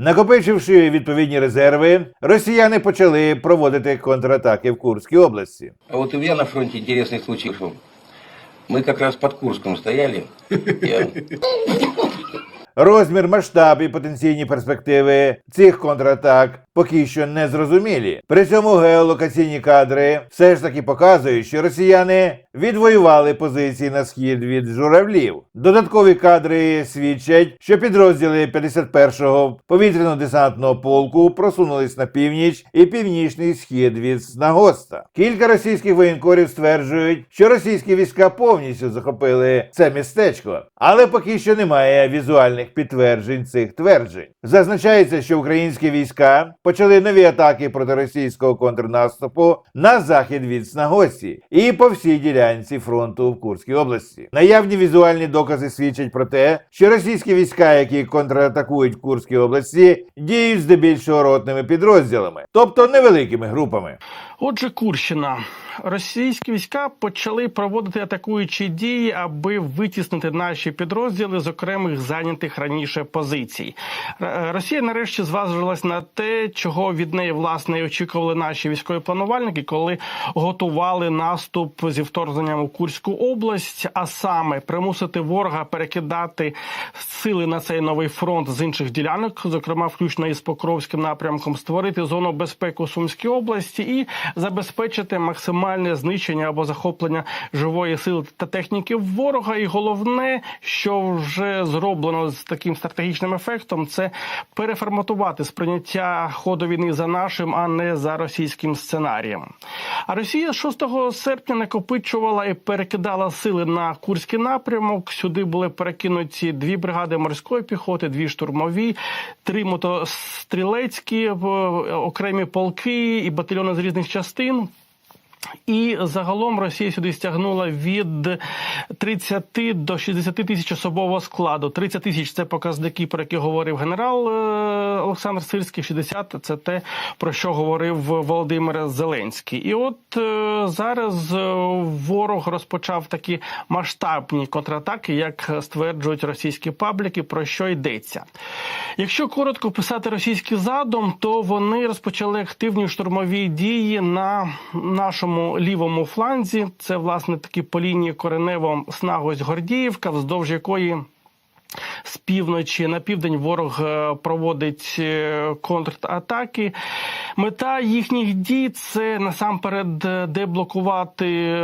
Накопичивши відповідні резерви, росіяни почали проводити контратаки в Курській області. А вот у я на фронті інтересний случай Ми якраз под Курском стояли. Я Розмір, масштаб і потенційні перспективи цих контратак поки що не зрозумілі. При цьому геолокаційні кадри все ж таки показують, що росіяни відвоювали позиції на схід від журавлів. Додаткові кадри свідчать, що підрозділи 51-го повітряно-десантного полку просунулись на північ і північний схід від Снагоста. Кілька російських воєнкорів стверджують, що російські війська повністю захопили це містечко, але поки що немає візуальних підтверджень цих тверджень. Зазначається, що українські війська почали нові атаки проти російського контрнаступу на захід від Снагості і по всій ділянці фронту в Курській області. Наявні візуальні докази свідчать про те, що російські війська, які контратакують в Курській області, діють здебільшого ротними підрозділами, тобто невеликими групами. Отже, Курщина. Російські війська почали проводити атакуючі дії, аби витіснити наші підрозділи з окремих зайнятих раніше позицій. Росія нарешті зважилась на те, чого від неї власне очікували наші військові планувальники, коли готували наступ зі вторгненням у Курську область, а саме примусити ворога перекидати сили на цей новий фронт з інших ділянок, зокрема включно із Покровським напрямком, створити зону безпеки у Сумській області і забезпечити максимальне знищення або захоплення живої сили та техніки ворога. І головне, що вже зроблено з таким стратегічним ефектом, це переформатувати сприйняття ходу війни за нашим, а не за російським сценарієм. А Росія 6 серпня накопичувала і перекидала сили на Курський напрямок. Сюди були перекинуті дві бригади морської піхоти, дві штурмові, три мотострілецькі окремі полки і батальйони з різних частин частин. І загалом Росія сюди стягнула від 30 до 60 тисяч особового складу. 30 тисяч це показники, про які говорив генерал е, Олександр Сирський. 60 – це те, про що говорив Володимир Зеленський. І от е, зараз ворог розпочав такі масштабні контратаки, як стверджують російські пабліки, про що йдеться. Якщо коротко писати російський задум, то вони розпочали активні штурмові дії на нашому лівому фланзі. Це власне такі по лінії Коренево Снагось Гордіївка, вздовж якої. З півночі на південь ворог е, проводить е, контратаки. Мета їхніх дій це насамперед е, деблокувати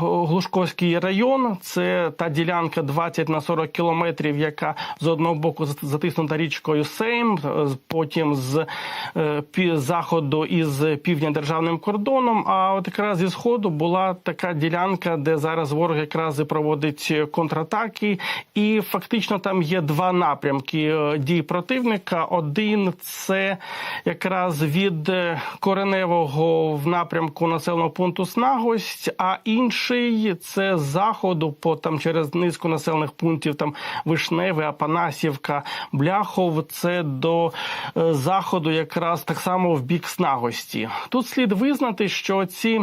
Глушковський район. Це та ділянка 20 на 40 кілометрів, яка з одного боку затиснута річкою Сейм, потім з заходу і з півдня державним кордоном. А от якраз зі сходу була така ділянка, де зараз ворог якраз проводить контратаки, і фактично там є два напрямки е, дій противника. Один це якраз від е, кореневого в напрямку населеного пункту Снагость, а інший це з заходу, по там через низку населених пунктів, там Вишневе, Апанасівка, Бляхов. Це до е, заходу, якраз так само в бік Снагості. Тут слід визнати, що ці.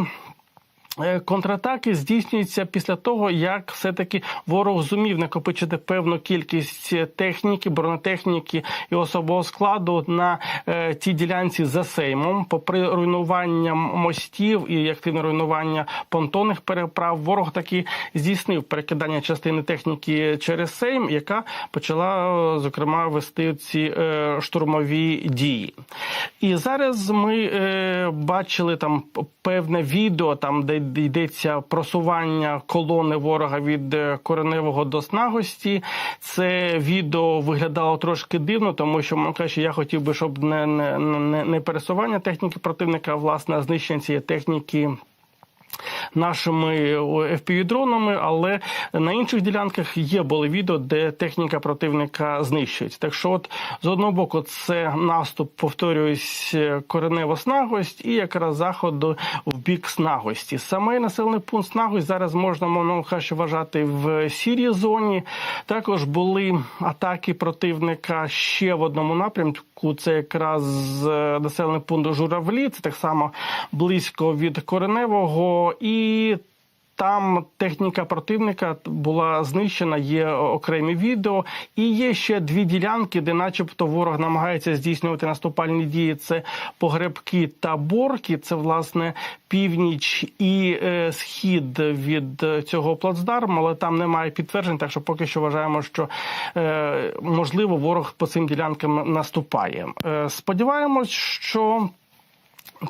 Е, Контратаки здійснюються після того, як все-таки ворог зумів накопичити певну кількість техніки, бронетехніки і особового складу на е, тій ділянці за Сеймом. Попри руйнування мостів і активне руйнування понтонних переправ, ворог таки здійснив перекидання частини техніки через Сейм, яка почала е, зокрема вести ці е, штурмові дії. І зараз ми е, бачили там певне відео, там де йдеться просування колони ворога від е, кореневого до снагості. Це відео виглядало трошки дивно, тому що мовно кажучи, я хотів би, щоб не, не, не пересування техніки противника, а власне знищення цієї техніки нашими FPV-дронами, але на інших ділянках є були відео, де техніка противника знищується. Так що, от з одного боку, це наступ, повторююсь, коренево снагость і якраз заходу в бік снагості. Саме населений пункт снагость зараз можна мовно кажучи, вважати в сірій зоні. Також були атаки противника ще в одному напрямку. Це якраз е, населений пункт Журавлі. Це так само близько від кореневого і Там техніка противника була знищена, є окремі відео, і є ще дві ділянки, де, начебто, ворог намагається здійснювати наступальні дії. Це погребки та борки. Це власне північ і е, схід від е, цього плацдарму, але там немає підтверджень. Так що поки що вважаємо, що е, можливо ворог по цим ділянкам наступає. Е, сподіваємось, що.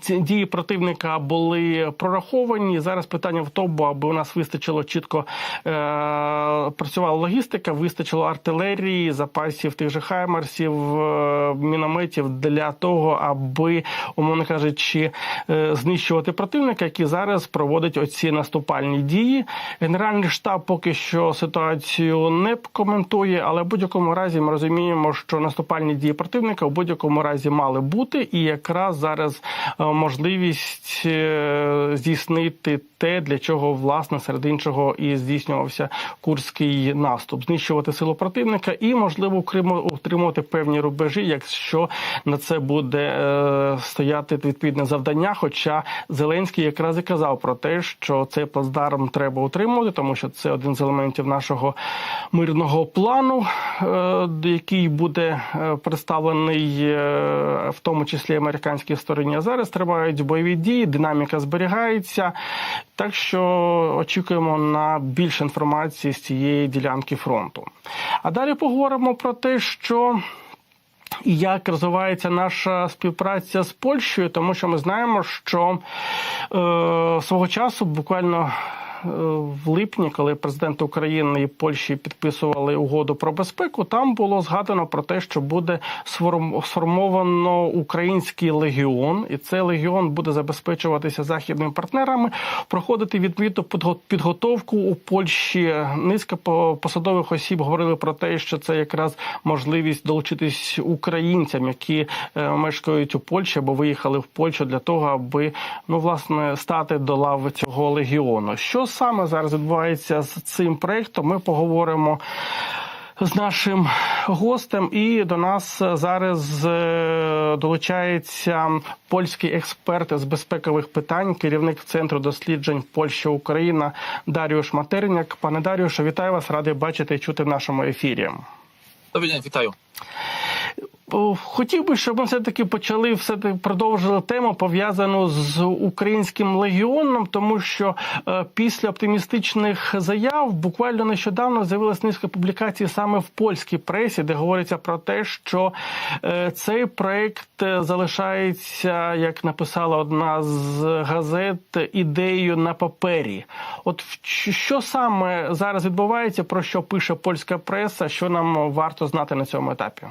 Ці дії противника були прораховані. Зараз питання в тому, аби у нас вистачило чітко е, працювала логістика, вистачило артилерії, запасів тих же хаймерсів, е, мінометів для того, аби, умовно кажучи, е, знищувати противника, який зараз проводить оці наступальні дії. Генеральний штаб поки що ситуацію не коментує, але в будь-якому разі ми розуміємо, що наступальні дії противника в будь-якому разі мали бути, і якраз зараз можливість е, здійснити те, для чого власне серед іншого і здійснювався курський наступ, знищувати силу противника і можливо утримувати певні рубежі, якщо на це буде е, стояти відповідне завдання. Хоча Зеленський якраз і казав про те, що цей плацдарм треба утримувати, тому що це один з елементів нашого мирного плану, е, який буде е, представлений е, в тому числі американській стороні. А зараз тривають бойові дії, динаміка зберігається. Так що очікуємо на більше інформації з цієї ділянки фронту. А далі поговоримо про те, що і як розвивається наша співпраця з Польщею, тому що ми знаємо, що е, свого часу буквально. Е, В липні, коли президенти України і Польщі підписували угоду про безпеку, там було згадано про те, що буде сформ- сформовано український легіон, і цей легіон буде забезпечуватися західними партнерами, проходити підго- підготовку у Польщі. Низка по- посадових осіб говорили про те, що це якраз можливість долучитись українцям, які е, мешкають у Польщі або виїхали в Польщу для того, аби ну власне стати до лави цього легіону. Що саме зараз відбувається з цим проектом? Ми поговоримо. З нашим гостем, і до нас зараз е, долучається польський експерт з безпекових питань, керівник центру досліджень Польща Україна Даріуш Матерняк. Пане Даріуше, вітаю вас, радий бачити і чути в нашому ефірі. Добрий день, вітаю. Хотів би, щоб ми все таки почали все таки продовжили тему пов'язану з українським легіоном, тому що е, після оптимістичних заяв буквально нещодавно з'явилась низка публікацій саме в польській пресі, де говориться про те, що е, цей проект залишається, як написала одна з газет, ідеєю на папері. От що саме зараз відбувається, про що пише польська преса, що нам варто знати на цьому етапі?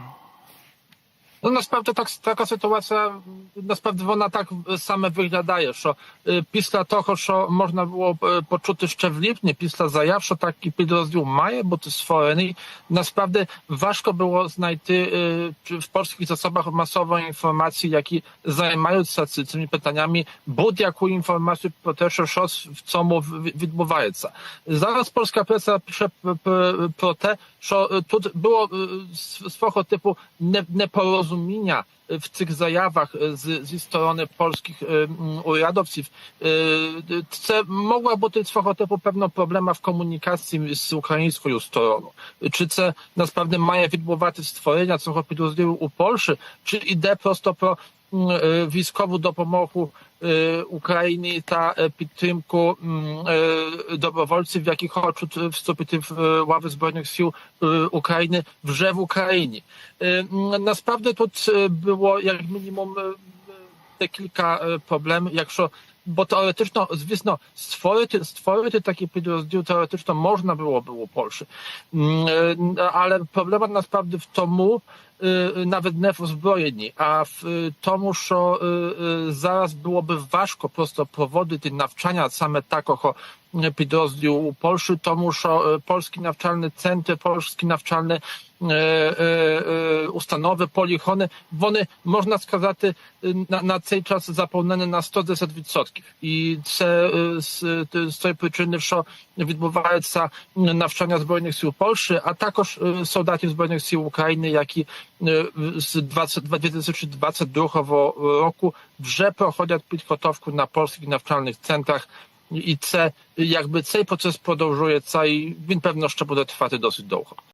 Ну насправді так така ситуація, насправді вона так саме виглядає, що е, після того, що можна було е, почути ще в липні, після заяв, що такий підрозділ має бути створений, насправді важко було знайти е, чи в polskich zasobach masowej informacji, які займаються ці- цими питаннями, будь-яку інформацію про те, що щось в цьому в- відбувається. Зараз польська преса пише п- п- про те, що е, тут було porozumienia e, w tych zajawach e, z, z strony polskich e, uradowców, co mogła być swego pewno problema w komunikacji z ukraińską stroną. Czy co naprawdę mają widłować stworzenia, co robią u Polszy, czy idę prosto pro wiskową dopomogu йде просто про м, е, військову допомогу е, Україні та е, підтримку м, е, добровольців, які хочуть е, вступити в е, ławy Збройних сил е, України вже в Україні. Е, м, Насправді тут е, було як мінімум е, декілька е, проблемів, якщо бо теоретично, звісно, створити, створити такий підрозділ теоретично можна було би у Польщі. М, е, Але проблема насправді в тому, е, навіть не в озброєнні, а в е, тому, що е, е, зараз byłoby важко просто проводити навчання саме такого е, підрозділу у Польщі, тому що е, польські навчальні центри, польські навчальні е, е, е, установи, полігони, вони, можна сказати, е, на, на цей час заповнені на 110%. І це е, з, з цієї причини, що відбуваються навчання Збройних сил Польщі, а також е, солдатів Збройних сил України, які е, з 20, 2022 року вже проходять підготовку на polskich навчальних центрах І це якби цей процес продовжується, і він певно ще буде трвати досить довго.